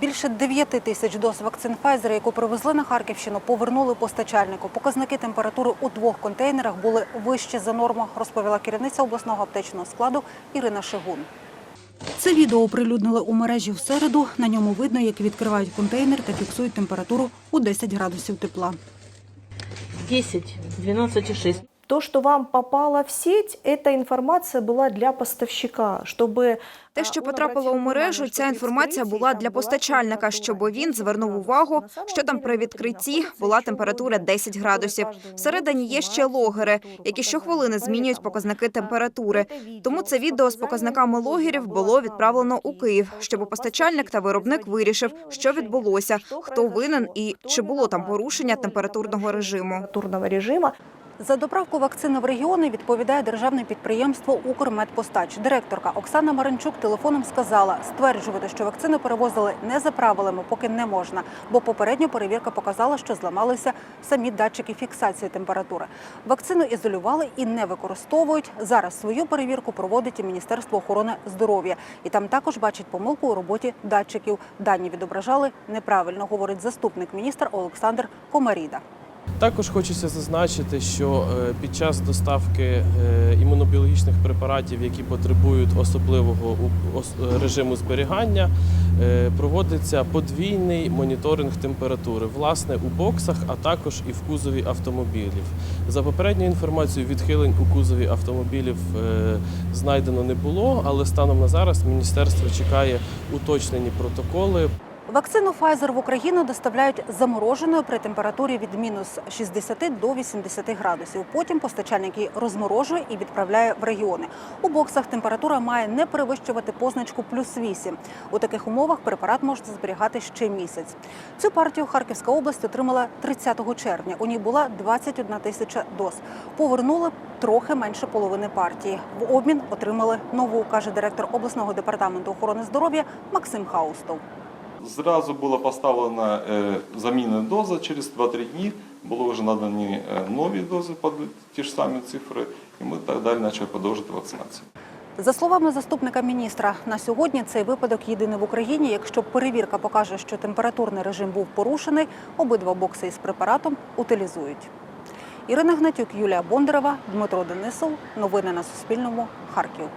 Більше 9 тисяч доз вакцин Pfizer, яку привезли на Харківщину, повернули постачальнику. Показники температури у двох контейнерах були вищі за норму, розповіла керівниця обласного аптечного складу Ірина Шигун. Це відео оприлюднили у мережі в середу. На ньому видно, як відкривають контейнер та фіксують температуру у 10 градусів тепла. 10, 12,6 То, что вам попало в сеть, эта информация была для поставщика, чтобы Те, що потрапило у мережу, ця інформація була для постачальника, щоб він звернув увагу, що там при відкритті була температура 10 градусів. Всередині є ще логери, які щохвилини змінюють показники температури. Тому це відео з показниками логерів було відправлено у Київ, щоб постачальник та виробник вирішив, що відбулося, хто винен і чи було там порушення температурного режиму. За доправку вакцини в регіони відповідає державне підприємство «Укрмедпостач». Директорка Оксана Маринчук телефоном сказала, стверджувати, що вакцину перевозили не за правилами, поки не можна, бо попередня перевірка показала, що зламалися самі датчики фіксації температури. Вакцину ізолювали і не використовують. Зараз свою перевірку проводить і Міністерство охорони здоров'я. І там також бачать помилку у роботі датчиків. Дані відображали неправильно, говорить заступник міністра Олександр Комаріда. Також хочеться зазначити, що е, під час доставки е, імунобіологічних препаратів, які потребують особливого е, режиму зберігання, проводиться подвійний моніторинг температури, власне, у боксах, а також і в кузові автомобілів. За попередньою інформацією, відхилень у кузові автомобілів знайдено не було, але станом на зараз міністерство чекає уточнені протоколи Вакцину Pfizer в Україну доставляють замороженою при температурі від мінус 60 до 80 градусів. Потім постачальник її розморожує і відправляє в регіони. У боксах температура має не перевищувати позначку плюс 8. У таких умовах препарат може зберігати ще місяць. Цю партію Харківська область отримала 30 червня. У ній була 21 тисяча доз. Повернули трохи менше половини партії. В обмін отримали нову, каже директор обласного департаменту охорони здоров'я Максим Хаустов. Зразу була поставлена е, замінна доза, через 2-3 дні були вже надані е, нові дози під ті ж самі цифри, і ми так далі почали продовжити вакцинацію. За словами заступника міністра, на сьогодні цей випадок єдиний в Україні. Якщо перевірка покаже, що температурний режим був порушений, обидва бокси із препаратом утилізують. Ірина Гнатюк, Юлія Бондарева, Дмитро Денисов. Новини на Суспільному. Харків.